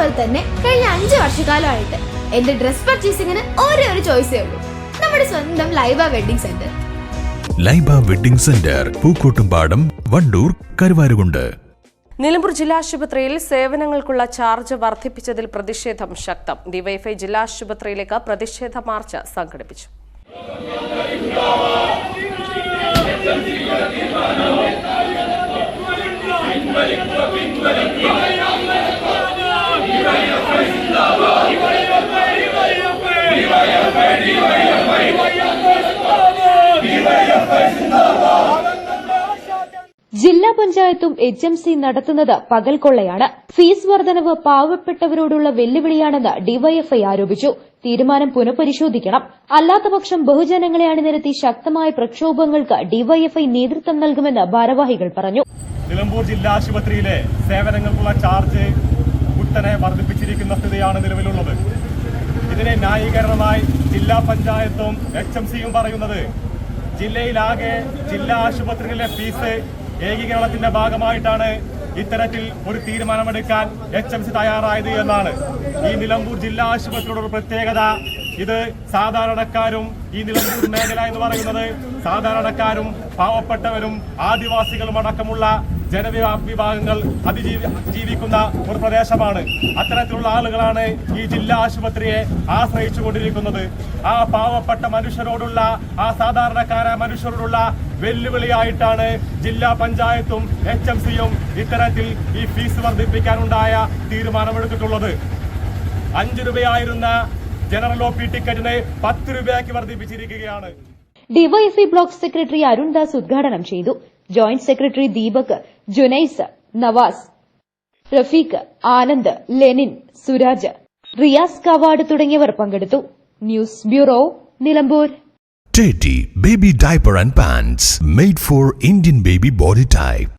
അതുപോലെ തന്നെ കഴിഞ്ഞ അഞ്ച് വർഷക്കാലമായിട്ട് എന്റെ ഡ്രസ് പർച്ചേസിംഗിന് ഒരേ ഒരു ചോയ്സേ ഉള്ളൂ. നമ്മുടെ സ്വന്തം Laiba wedding centre. Laiba wedding centre Pookkottumpadam Wandoor Karuvarakundu. Nilambur ജില്ലാ ആശുപത്രിയിൽ സേവനങ്ങൾക്കുള്ള ചാർജ് വർദ്ധിപ്പിച്ചതിൽ പ്രതിഷേധം ശക്തം. ഡിവൈഫൈ ജില്ലാ ആശുപത്രിയിലേക്ക് പ്രതിഷേധ മാർച്ച് സംഘടിപ്പിച്ചു. ജില്ലാ പഞ്ചായത്തും എച്ച് എം സി നടത്തുന്നത് പകൽക്കൊള്ളയാണ്. ഫീസ് വർധനവ് പാവപ്പെട്ടവരോടുള്ള വെല്ലുവിളിയാണെന്ന് ഡിവൈഎഫ്ഐ ആരോപിച്ചു. തീരുമാനം പുനഃപരിശോധിക്കണം. അല്ലാത്തപക്ഷം ബഹുജനങ്ങളെ അണിനിരത്തി ശക്തമായ പ്രക്ഷോഭങ്ങൾക്ക് ഡിവൈഎഫ്ഐ നേതൃത്വം നൽകുമെന്ന് ഭാരവാഹികൾ പറഞ്ഞു. നിലമ്പൂർ ജില്ലാ ആശുപത്രിയിലെ സേവനങ്ങൾക്കുള്ള ചാർജ് കുത്തനെ വർദ്ധിപ്പിച്ചിരിക്കുന്ന സ്ഥിതിയാണ് നിലവിലുള്ളത്. ഇതിനെ ന്യായീകരണമായി ജില്ലാ പഞ്ചായത്തും എച്ച് എം സിയും പറയുന്നത് ജില്ലയിലാകെ ജില്ലാ ആശുപത്രികളിലെ ഫീസ് ഏകീകരണത്തിന്റെ ഭാഗമായിട്ടാണ് ഇത്തരത്തിൽ ഒരു തീരുമാനമെടുക്കാൻ എച്ച് എം സി തയ്യാറായത് എന്നാണ്. ഈ നിലമ്പൂർ ജില്ലാ ആശുപത്രിയുടെ ഒരു പ്രത്യേകത ഇത് സാധാരണക്കാരും ഈ നിലമ്പൂർ മേഖല എന്ന് പറയുന്നത് സാധാരണക്കാരും പാവപ്പെട്ടവരും ആദിവാസികളും അടക്കമുള്ള ജനവിഭാഗങ്ങൾ അതിജീവി ജീവിക്കുന്ന ഒരു പ്രദേശമാണ്. അത്തരത്തിലുള്ള ആളുകളാണ് ഈ ജില്ലാ ആശുപത്രിയെ ആശ്രയിച്ചു കൊണ്ടിരിക്കുന്നത്. ആ പാവപ്പെട്ട മനുഷ്യരോടുള്ള ആ സാധാരണക്കാരായ മനുഷ്യരോടുള്ള വെല്ലുവിളിയായിട്ടാണ് ജില്ലാ പഞ്ചായത്തും എച്ച് എം സിയും ഇത്തരത്തിൽ ഈ ഫീസ് വർദ്ധിപ്പിക്കാനുണ്ടായ തീരുമാനമെടുത്തിട്ടുള്ളത്. അഞ്ച് രൂപയായിരുന്ന ജനറൽ ഒ പി ടിക്കറ്റിന് പത്ത് രൂപയാക്കി വർദ്ധിപ്പിച്ചിരിക്കുകയാണ്. ഡിവൈഎസ്ഇ ബ്ലോക്ക് സെക്രട്ടറി അരുൺദാസ് ഉദ്ഘാടനം ചെയ്തു. Joint secretary Deepak Junais Navas Rafeeq Anand Lenin Suraj Riyas coward തുടങ്ങിയവർ പങ്കെടുത്തു news bureau Nilambur Teddy Baby Diaper and Pants made for Indian baby body type.